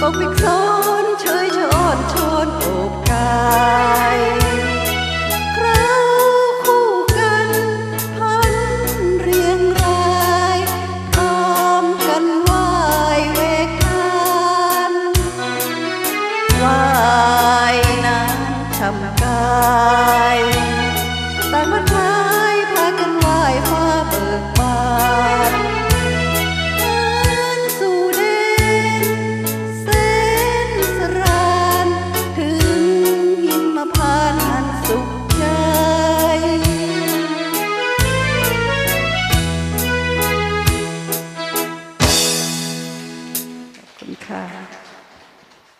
ปกปิดซ้อนเชยชอนชอนโอบกา